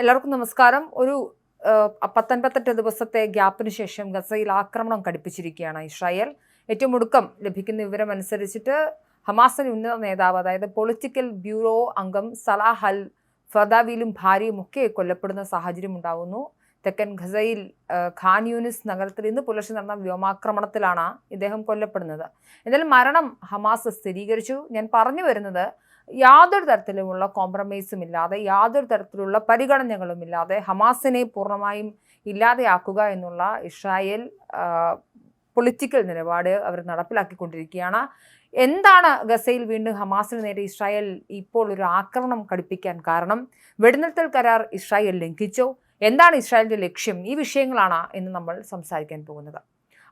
എല്ലാവർക്കും നമസ്കാരം. ഒരു പത്തൊൻപത്തെട്ട് ദിവസത്തെ ഗ്യാപ്പിന് ശേഷം ഗസയിൽ ആക്രമണം കടുപ്പിച്ചിരിക്കുകയാണ് ഇസ്രായേൽ. ഏറ്റവും ഒടുക്കം ലഭിക്കുന്ന വിവരം അനുസരിച്ചിട്ട് ഹമാസിന്റെ ഉന്നത നേതാവ് അതായത് പൊളിറ്റിക്കൽ ബ്യൂറോ അംഗം സലാഹൽ അൽ ഫദാവിലും ഭാര്യയും ഒക്കെ കൊല്ലപ്പെടുന്ന സാഹചര്യം ഉണ്ടാകുന്നു തെക്കൻ ഖസയിൽ ഖാൻ യൂനിസ് നഗരത്തിൽ ഇന്ന് പുലർച്ചെ നടന്ന വ്യോമാക്രമണത്തിലാണ് ഇദ്ദേഹം കൊല്ലപ്പെടുന്നത്. എന്നാലും മരണം ഹമാസ് സ്ഥിരീകരിച്ചു. ഞാൻ പറഞ്ഞു വരുന്നത് യാതൊരു തരത്തിലുമുള്ള കോംപ്രമൈസും ഇല്ലാതെ യാതൊരു തരത്തിലുള്ള പരിഗണനകളും ഇല്ലാതെ ഹമാസിനെ പൂർണമായും ഇല്ലാതെയാക്കുക എന്നുള്ള ഇസ്രായേൽ പൊളിറ്റിക്കൽ നിലപാട് അവർ നടപ്പിലാക്കിക്കൊണ്ടിരിക്കുകയാണ്. എന്താണ് ഗസയിൽ വീണ്ടും ഹമാസിന് നേരെ ഇസ്രായേൽ ഇപ്പോൾ ഒരു ആക്രമണം കടുപ്പിക്കാൻ കാരണം? വെടിനിർത്തൽ കരാർ ഇസ്രായേൽ ലംഘിച്ചോ. എന്താണ് ഇസ്രായേലിന്റെ ലക്ഷ്യം? ഈ വിഷയങ്ങളാണ് എന്ന് നമ്മൾ സംസാരിക്കാൻ പോകുന്നത്.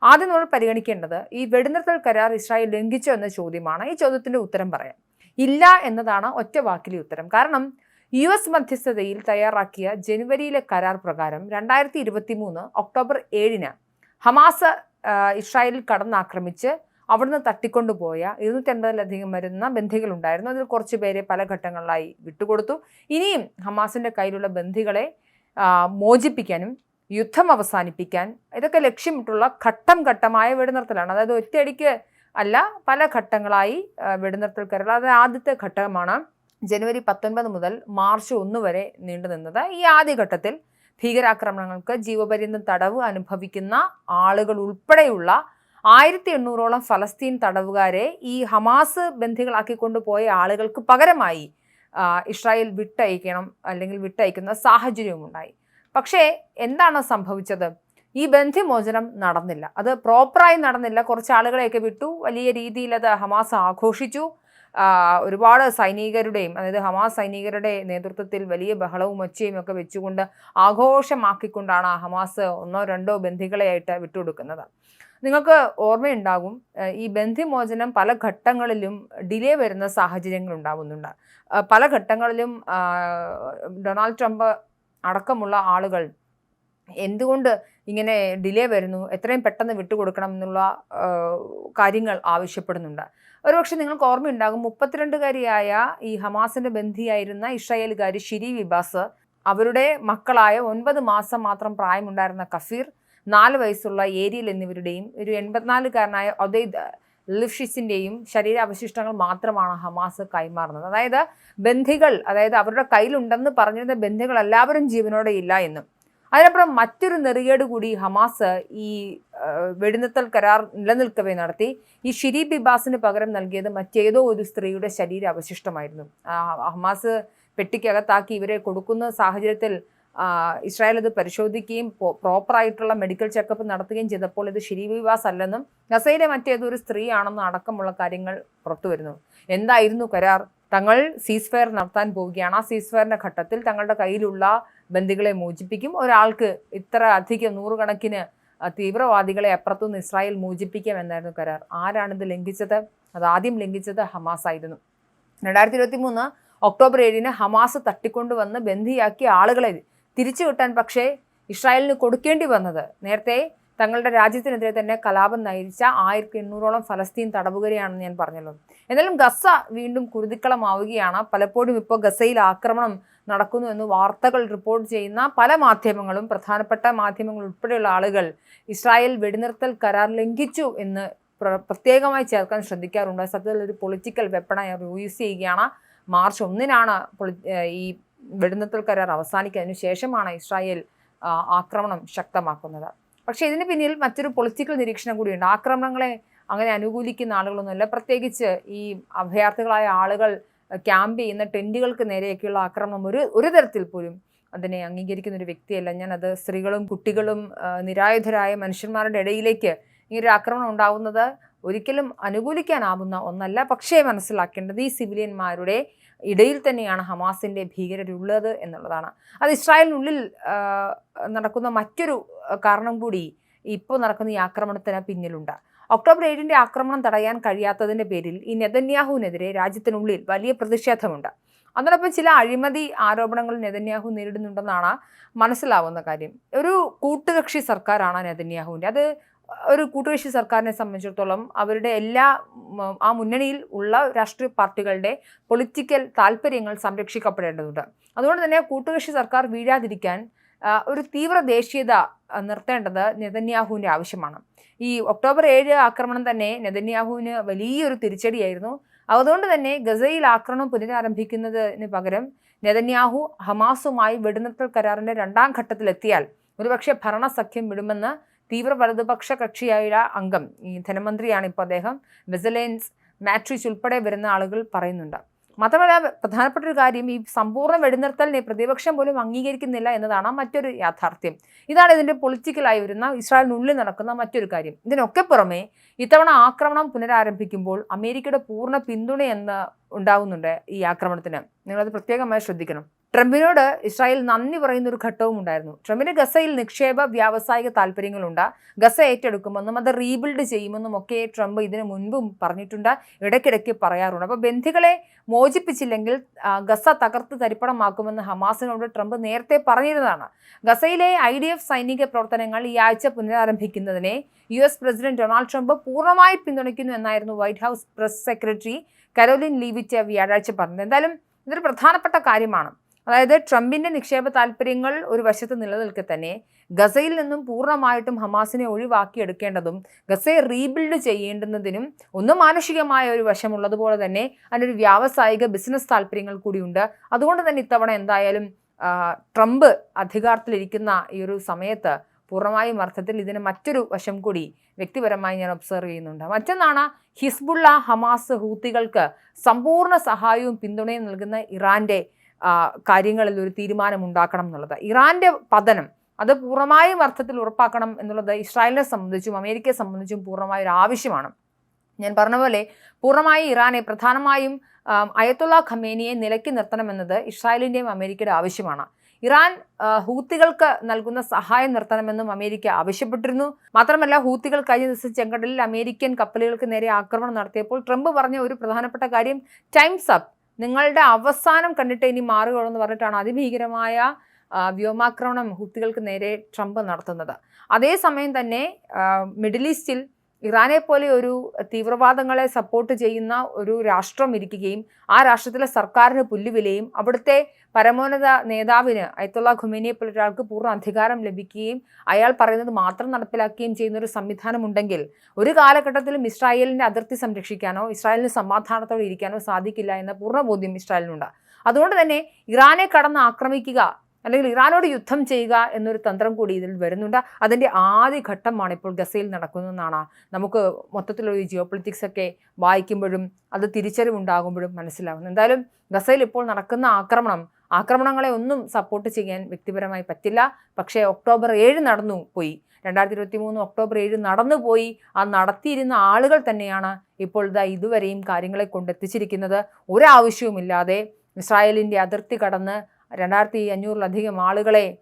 ആദ്യം നമ്മൾ പരിഗണിക്കേണ്ടത് ഈ വെടിനിർത്തൽ കരാർ ഇസ്രായേൽ ലംഘിച്ചോ എന്ന ചോദ്യമാണ്. ഈ ചോദ്യത്തിന്റെ ഉത്തരം പറയാം. ഇല്ല എന്നതാണ് ഒറ്റ വാക്കിലെ ഉത്തരം. കാരണം യു എസ് മധ്യസ്ഥതയിൽ തയ്യാറാക്കിയ ജനുവരിയിലെ കരാർ പ്രകാരം രണ്ടായിരത്തി ഇരുപത്തി മൂന്ന് ഒക്ടോബർ ഏഴിന് ഹമാസ് ഇസ്രായേലിൽ കടന്നാക്രമിച്ച് അവിടുന്ന് തട്ടിക്കൊണ്ടുപോയ ഇരുന്നൂറ്റൻപതിലധികം വരുന്ന ബന്ധികളുണ്ടായിരുന്നു. അതിൽ കുറച്ച് പേരെ പല ഘട്ടങ്ങളിലായി വിട്ടുകൊടുത്തു. ഇനിയും ഹമാസിന്റെ കയ്യിലുള്ള ബന്ധികളെ മോചിപ്പിക്കാനും യുദ്ധം അവസാനിപ്പിക്കാൻ ഇതൊക്കെ ലക്ഷ്യമിട്ടുള്ള ഘട്ടം ഘട്ടമായ വെടിനിർത്തലാണ്. അതായത് ഒറ്റയടിക്ക് അല്ല പല ഘട്ടങ്ങളായി വെടിനിർത്തൽ കരാർ. അത് ആദ്യത്തെ ഘട്ടമാണ്. ജനുവരി പത്തൊൻപത് മുതൽ മാർച്ച് ഒന്ന് വരെ നീണ്ടു നിന്നത്. ഈ ആദ്യ ഘട്ടത്തിൽ ഭീകരാക്രമണങ്ങൾക്ക് ജീവപര്യന്തം തടവ് അനുഭവിക്കുന്ന ആളുകൾ ഉൾപ്പെടെയുള്ള ആയിരത്തി എണ്ണൂറോളം ഫലസ്തീൻ തടവുകാരെ ഈ ഹമാസ് ബന്ധികളാക്കിക്കൊണ്ട് പോയ ആളുകൾക്ക് പകരമായി ഇസ്രായേൽ വിട്ടയക്കണം അല്ലെങ്കിൽ വിട്ടയക്കുന്ന സാഹചര്യവും ഉണ്ടായി പക്ഷേ എന്താണ് സംഭവിച്ചത്? ഈ ബന്ധിമോചനം നടന്നില്ല. അത് പ്രോപ്പറായി നടന്നില്ല. കുറച്ച് ആളുകളെയൊക്കെ വിട്ടു. വലിയ രീതിയിൽ അത് ഹമാസ് ആഘോഷിച്ചു. ഒരുപാട് സൈനികരുടെയും അതായത് ഹമാസ് സൈനികരുടെ നേതൃത്വത്തിൽ വലിയ ബഹളവും ഒച്ചയും ഒക്കെ വെച്ചുകൊണ്ട് ആഘോഷമാക്കിക്കൊണ്ടാണ് ഹമാസ് ഒന്നോ രണ്ടോ ബന്ധികളെയായിട്ട് വിട്ടുകൊടുക്കുന്നത്. നിങ്ങൾക്ക് ഓർമ്മയുണ്ടാകും ഈ ബന്ധിമോചനം പല ഘട്ടങ്ങളിലും ഡിലേ വരുന്ന സാഹചര്യങ്ങൾ ഉണ്ടാവുന്നുണ്ട്. പല ഘട്ടങ്ങളിലും ഡൊണാൾഡ് ട്രംപ് അടക്കമുള്ള ആളുകൾ എന്തുകൊണ്ട് ഇങ്ങനെ ഡിലേ വരുന്നു? എത്രയും പെട്ടെന്ന് വിട്ടുകൊടുക്കണം എന്നുള്ള കാര്യങ്ങൾ ആവശ്യപ്പെടുന്നുണ്ട്. ഒരുപക്ഷെ നിങ്ങൾക്ക് ഓർമ്മയുണ്ടാകും മുപ്പത്തിരണ്ടുകാരിയായ ഈ ഹമാസിന്റെ ബന്ധിയായിരുന്ന ഇസ്രായേലുകാരി ഷിരി വിബാസ് അവരുടെ മക്കളായ ഒൻപത് മാസം മാത്രം പ്രായമുണ്ടായിരുന്ന കഫീർ നാല് വയസ്സുള്ള ഏരിയൽ എന്നിവരുടെയും ഒരു എൺപത്തിനാലുകാരനായ ഒദൈദ് ലിഫ്ഷിസിന്റെയും ശരീരാവശിഷ്ടങ്ങൾ മാത്രമാണ് ഹമാസ് കൈമാറുന്നത്. അതായത് ബന്ധികൾ അതായത് അവരുടെ കയ്യിലുണ്ടെന്ന് പറഞ്ഞിരുന്ന ബന്ധികൾ എല്ലാവരും ജീവനോടെ ഇല്ല എന്നും. അതിനപ്പുറം മറ്റൊരു നെറിയേട് കൂടി ഹമാസ് ഈ വെടിനിർത്തൽ കരാർ നിലനിൽക്കവേ നടത്തി. ഈ ഷിരി ബിബാസിന് പകരം നൽകിയത് മറ്റേതോ ഒരു സ്ത്രീയുടെ ശരീര അവശിഷ്ടമായിരുന്നു. ഹമാസ് പെട്ടിക്കകത്താക്കി ഇവരെ കൊടുക്കുന്ന സാഹചര്യത്തിൽ ഇസ്രായേൽ അത് പരിശോധിക്കുകയും പ്രോപ്പറായിട്ടുള്ള മെഡിക്കൽ ചെക്കപ്പ് നടത്തുകയും ചെയ്തപ്പോൾ ഇത് ബിബാസ് അല്ലെന്നും ഗസയിലെ മറ്റേതൊരു സ്ത്രീയാണെന്നും അടക്കമുള്ള കാര്യങ്ങൾ പുറത്തുവരുന്നു. എന്തായിരുന്നു കരാർ? തങ്ങൾ സീസ് ഫയർ നടത്താൻ പോവുകയാണ്. ആ സീസ് ഫയറിന്റെ ഘട്ടത്തിൽ തങ്ങളുടെ കയ്യിലുള്ള ബന്ദികളെ മോചിപ്പിക്കും. ഒരാൾക്ക് ഇത്ര അധികം നൂറുകണക്കിന് തീവ്രവാദികളെ അപ്പുറത്തുനിന്ന് ഇസ്രായേൽ മോചിപ്പിക്കാം എന്നായിരുന്നു കരാർ. ആരാണിത് ലംഘിച്ചത്? അത് ആദ്യം ലംഘിച്ചത് ഹമാസ് ആയിരുന്നു. രണ്ടായിരത്തി ഇരുപത്തി മൂന്ന് ഒക്ടോബർ ഏഴിന് ഹമാസ് തട്ടിക്കൊണ്ടുവന്ന് ബന്ദിയാക്കിയ ആളുകളെ തിരിച്ചു കിട്ടാൻ പക്ഷേ ഇസ്രായേലിന് കൊടുക്കേണ്ടി വന്നത് നേരത്തെ തങ്ങളുടെ രാജ്യത്തിനെതിരെ തന്നെ കലാപം നയിച്ച ആയിരത്തി എണ്ണൂറോളം ഫലസ്തീൻ തടവുകരെയാണെന്ന് ഞാൻ പറഞ്ഞല്ലോ. എന്നാലും ഗസ വീണ്ടും കുരുതിക്കളമാവുകയാണ്. പലപ്പോഴും ഇപ്പോൾ ഗസയിൽ ആക്രമണം നടക്കുന്നു എന്ന് വാർത്തകൾ റിപ്പോർട്ട് ചെയ്യുന്ന പല മാധ്യമങ്ങളും പ്രധാനപ്പെട്ട മാധ്യമങ്ങൾ ഉൾപ്പെടെയുള്ള ആളുകൾ ഇസ്രായേൽ വെടിനിർത്തൽ കരാർ ലംഘിച്ചു എന്ന് പ്രത്യേകമായി ചേർക്കാൻ ശ്രദ്ധിക്കാറുണ്ട്. സത്യത്തിൽ ഒരു പൊളിറ്റിക്കൽ വെപ്പണായി അവർ യൂസ് ചെയ്യുകയാണ്. മാർച്ച് ഒന്നിനാണ് ഈ വെടിനിർത്തൽ കരാർ അവസാനിക്കുന്നതിന് ശേഷമാണ് ഇസ്രായേൽ ആക്രമണം ശക്തമാക്കുന്നത്. പക്ഷേ ഇതിന് പിന്നിൽ മറ്റൊരു പൊളിറ്റിക്കൽ നിരീക്ഷണം കൂടിയുണ്ട്. ആക്രമണങ്ങളെ അങ്ങനെ അനുകൂലിക്കുന്ന ആളുകളൊന്നുമല്ല. പ്രത്യേകിച്ച് ഈ അഭയാർത്ഥികളായ ആളുകൾ ക്യാമ്പ് ചെയ്യുന്ന ടെന്റുകൾക്ക് നേരെയൊക്കെയുള്ള ആക്രമണം ഒരു ഒരു തരത്തിൽ പോലും അതിനെ അംഗീകരിക്കുന്ന ഒരു വ്യക്തിയല്ല. ഞാൻ അത് സ്ത്രീകളും കുട്ടികളും നിരായുധരായ മനുഷ്യന്മാരുടെ ഇടയിലേക്ക് ഇങ്ങനൊരു ആക്രമണം ഉണ്ടാകുന്നത് ഒരിക്കലും അനുകൂലിക്കാനാവുന്ന ഒന്നല്ല. പക്ഷേ മനസ്സിലാക്കേണ്ടത് ഈ സിവിലിയന്മാരുടെ ഇടയിൽ തന്നെയാണ് ഹമാസിന്റെ ഭീകരരുള്ളത് എന്നുള്ളതാണ്. അത് ഇസ്രായേലിനുള്ളിൽ നടക്കുന്ന മറ്റൊരു കാരണം കൂടി ഇപ്പോൾ നടക്കുന്ന ഈ ആക്രമണത്തിന് പിന്നിലുണ്ട്. ഒക്ടോബർ ഏഴിന്റെ ആക്രമണം തടയാൻ കഴിയാത്തതിന്റെ പേരിൽ ഈ നെതന്യാഹുവിനെതിരെ രാജ്യത്തിനുള്ളിൽ വലിയ പ്രതിഷേധമുണ്ട്. അതോടൊപ്പം ചില അഴിമതി ആരോപണങ്ങൾ നെതന്യാഹു നേരിടുന്നുണ്ടെന്നാണ് മനസ്സിലാവുന്ന കാര്യം. ഒരു കൂട്ടുകക്ഷി സർക്കാരാണ് നെതന്യാഹുവിന്റെ. അത് ഒരു കൂട്ടുകക്ഷി സർക്കാരിനെ സംബന്ധിച്ചിടത്തോളം അവരുടെ എല്ലാ ആ മുന്നണിയിൽ ഉള്ള രാഷ്ട്രീയ പാർട്ടികളുടെ പൊളിറ്റിക്കൽ താല്പര്യങ്ങൾ സംരക്ഷിക്കപ്പെടേണ്ടതുണ്ട്. അതുകൊണ്ട് തന്നെ കൂട്ടുകക്ഷി സർക്കാർ വീഴാതിരിക്കാൻ ഒരു തീവ്ര ദേശീയത നിർത്തേണ്ടത് നെതന്യാഹുവിന്റെ ആവശ്യമാണ്. ഈ ഒക്ടോബർ ഏഴ് ആക്രമണം തന്നെ നെതന്യാഹുവിന് വലിയൊരു തിരിച്ചടിയായിരുന്നു. അതുകൊണ്ട് തന്നെ ഗസയിൽ ആക്രമണം പുനരാരംഭിക്കുന്നതിന് പകരം നെതന്യാഹു ഹമാസുമായി വെടിനിർത്തൽ കരാറിന്റെ രണ്ടാം ഘട്ടത്തിലെത്തിയാൽ ഒരുപക്ഷെ ഭരണസഖ്യം വിടുമെന്ന് തീവ്ര വലതുപക്ഷ കക്ഷിയായ അംഗം ഈ ധനമന്ത്രിയാണ് ഇപ്പോൾ അദ്ദേഹം. വെസലേൻസ് മാട്രിച്ച് ഉൾപ്പെടെ വരുന്ന ആളുകൾ പറയുന്നുണ്ട്. മാത്രമല്ല പ്രധാനപ്പെട്ട ഒരു കാര്യം ഈ സമ്പൂർണ വെടിനിർത്തലിനെ പ്രതിപക്ഷം പോലും അംഗീകരിക്കുന്നില്ല എന്നതാണ് മറ്റൊരു യാഥാർത്ഥ്യം. ഇതാണ് ഇതിന്റെ പൊളിറ്റിക്കലായി വരുന്ന ഇസ്രായേലിനുള്ളിൽ നടക്കുന്ന മറ്റൊരു കാര്യം. ഇതിനൊക്കെ പുറമെ ഇത്തവണ ആക്രമണം പുനരാരംഭിക്കുമ്പോൾ അമേരിക്കയുടെ പൂർണ പിന്തുണയെന്ന് ഉണ്ടാകുന്നുണ്ട് ഈ ആക്രമണത്തിന്. നിങ്ങളത് പ്രത്യേകമായി ശ്രദ്ധിക്കണം. ട്രംപിനോട് ഇസ്രായേൽ നന്ദി പറയുന്ന ഒരു ഘട്ടവും ഉണ്ടായിരുന്നു. ട്രംപിന് ഗസയിൽ നിക്ഷേപ വ്യാവസായിക താല്പര്യങ്ങളുണ്ട്. ഗസ ഏറ്റെടുക്കുമെന്നും അത് റീബിൽഡ് ചെയ്യുമെന്നും ഒക്കെ ട്രംപ് ഇതിനു മുൻപും പറഞ്ഞിട്ടുണ്ട്. ഇടയ്ക്കിടയ്ക്ക് പറയാറുണ്ട്. അപ്പോൾ ബന്ധികളെ മോചിപ്പിച്ചില്ലെങ്കിൽ ഗസ തകർത്ത് തരിപ്പണമാക്കുമെന്ന് ഹമാസിനോട് ട്രംപ് നേരത്തെ പറഞ്ഞിരുന്നതാണ്. ഗസയിലെ ഐ ഡി എഫ് സൈനിക പ്രവർത്തനങ്ങൾ ഈ ആഴ്ച പുനരാരംഭിക്കുന്നതിനെ U S president Donald Trump പൂർണമായി പിന്തുണയ്ക്കുന്നു എന്നായിരുന്നു White House press secretary Karoline Leavitt വ്യാഴാഴ്ച പറഞ്ഞത്. എന്തായാലും ഇതൊരു പ്രധാനപ്പെട്ട കാര്യമാണ്. അതായത് ട്രംപിന്റെ നിക്ഷേപ താല്പര്യങ്ങൾ ഒരു വശത്ത് നിലനിൽക്കെ തന്നെ ഗസയിൽ നിന്നും പൂർണമായിട്ടും ഹമാസിനെ ഒഴിവാക്കിയെടുക്കേണ്ടതും ഗസയെ റീബിൽഡ് ചെയ്യേണ്ടുന്നതിനും ഒന്ന് മാനുഷികമായ ഒരു വശമുള്ളതുപോലെ തന്നെ അതിനൊരു വ്യാവസായിക ബിസിനസ് താല്പര്യങ്ങൾ കൂടിയുണ്ട്. അതുകൊണ്ട് തന്നെ ഇത്തവണ എന്തായാലും ട്രംപ് അധികാരത്തിലിരിക്കുന്ന ഈ ഒരു സമയത്ത് പൂർണമായും അർത്ഥത്തിൽ ഇതിന് മറ്റൊരു വശം കൂടി വ്യക്തിപരമായി ഞാൻ ഒബ്സർവ് ചെയ്യുന്നുണ്ട്. മറ്റൊന്നാണ് ഹിസ്ബുള്ള ഹമാസ് ഹൂത്തികൾക്ക് സമ്പൂർണ സഹായവും പിന്തുണയും നൽകുന്ന ഇറാന്റെ ആ, കാര്യങ്ങളിൽ ഒരു തീരുമാനം ഉണ്ടാക്കണം എന്നുള്ളത്. ഇറാന്റെ പതനം അത് പൂർണമായും അർത്ഥത്തിൽ ഉറപ്പാക്കണം എന്നുള്ളത് ഇസ്രായേലിനെ സംബന്ധിച്ചും അമേരിക്കയെ സംബന്ധിച്ചും പൂർണമായ ഒരു ആവശ്യമാണ്. ഞാൻ പറഞ്ഞ പോലെ പൂർണമായി ഇറാനെ പ്രധാനമായും അയത്തുള്ള ഖമേനിയെ നിലയ്ക്ക് നിർത്തണമെന്നത് ഇസ്രായേലിന്റെയും അമേരിക്കയുടെ ആവശ്യമാണ്. ഇറാൻ ഹൂത്തികൾക്ക് നൽകുന്ന സഹായം നിർത്തണമെന്നും അമേരിക്ക ആവശ്യപ്പെട്ടിരുന്നു. മാത്രമല്ല ഹൂത്തികൾ കഴിഞ്ഞ ദിവസം ചെങ്കടലിൽ അമേരിക്കൻ കപ്പലുകൾക്ക് നേരെ ആക്രമണം നടത്തിയപ്പോൾ ട്രംപ് പറഞ്ഞ ഒരു പ്രധാനപ്പെട്ട കാര്യം ടൈംസ് അപ്പ്. നിങ്ങളുടെ അവസാനം കണ്ടിട്ട് ഇനി മാറുകയുള്ളൂ പറഞ്ഞിട്ടാണ് അതിഭീകരമായ വ്യോമാക്രമണം ഹൂത്തികൾക്ക് നേരെ ട്രംപ് നടത്തുന്നത്. അതേസമയം തന്നെ മിഡിൽ ഈസ്റ്റിൽ ഇറാനെ പോലെ ഒരു തീവ്രവാദങ്ങളെ സപ്പോർട്ട് ചെയ്യുന്ന ഒരു രാഷ്ട്രം ഇരിക്കുകയും ആ രാഷ്ട്രത്തിലെ സർക്കാരിന് പുല്ലുവിലയും അവിടുത്തെ പരമോന്നത നേതാവിന് അയത്തുള്ള ഖുമേനിയെ പോലെ ഒരാൾക്ക് പൂർണ അധികാരം ലഭിക്കുകയും അയാൾ പറയുന്നത് മാത്രം നടപ്പിലാക്കുകയും ചെയ്യുന്ന ഒരു സംവിധാനം ഉണ്ടെങ്കിൽ ഒരു കാലഘട്ടത്തിലും ഇസ്രായേലിന്റെ അതിർത്തി സംരക്ഷിക്കാനോ ഇസ്രായേലിന് സമാധാനത്തോടെ ഇരിക്കാനോ സാധിക്കില്ല എന്ന പൂർണ ബോധ്യം ഇസ്രായേലിനുണ്ട്. അതുകൊണ്ട് തന്നെ ഇറാനെ കടന്ന് ആക്രമിക്കുക അല്ലെങ്കിൽ ഇറാനോട് യുദ്ധം ചെയ്യുക എന്നൊരു തന്ത്രം കൂടി ഇതിൽ വരുന്നുണ്ട്. അതിന്റെ ആദ്യ ഘട്ടമാണ് ഇപ്പോൾ ഗസയിൽ നടക്കുന്നതെന്നാണ് നമുക്ക് മൊത്തത്തിലൊരു ജിയോ പൊളിറ്റിക്സ് ഒക്കെ വായിക്കുമ്പോഴും അത് തിരിച്ചറിവുണ്ടാകുമ്പോഴും മനസ്സിലാവുന്നത്. എന്തായാലും ഗസയിൽ ഇപ്പോൾ നടക്കുന്ന ആക്രമണം ആക്രമണങ്ങളെ ഒന്നും സപ്പോർട്ട് ചെയ്യാൻ വ്യക്തിപരമായി പറ്റില്ല. പക്ഷേ ഒക്ടോബർ ഏഴ് നടന്നു പോയി. രണ്ടായിരത്തി ഇരുപത്തി മൂന്ന് ഒക്ടോബർ ഏഴ് നടന്നു പോയി. ആ നടത്തിയിരുന്ന ആളുകൾ തന്നെയാണ് ഇപ്പോൾ ഇതാ ഇതുവരെയും കാര്യങ്ങളെ കൊണ്ടെത്തിച്ചിരിക്കുന്നത്. ഒരാവശ്യവുമില്ലാതെ ഇസ്രായേലിന്റെ അതിർത്തി കടന്ന് രണ്ടായിരത്തി അഞ്ഞൂറിലധികം ആളുകളെ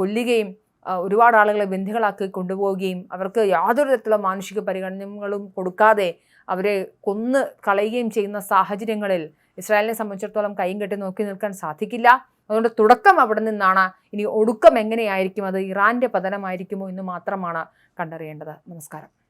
കൊല്ലുകയും ഒരുപാട് ആളുകളെ ബന്ധികളാക്കി കൊണ്ടുപോവുകയും അവർക്ക് യാതൊരു തരത്തിലുള്ള മാനുഷിക പരിഗണനകളും കൊടുക്കാതെ അവരെ കൊന്ന് കളയുകയും ചെയ്യുന്ന സാഹചര്യങ്ങളിൽ ഇസ്രായേലിനെ സംബന്ധിച്ചിടത്തോളം കൈയും കെട്ടി നോക്കി നിൽക്കാൻ സാധിക്കില്ല. അതുകൊണ്ട് തുടക്കം അവിടെ നിന്നാണ്. ഇനി ഒടുക്കം എങ്ങനെയായിരിക്കും? അത് ഇറാന്റെ പതനമായിരിക്കുമോ എന്ന് മാത്രമാണ് കണ്ടറിയേണ്ടത്. നമസ്കാരം.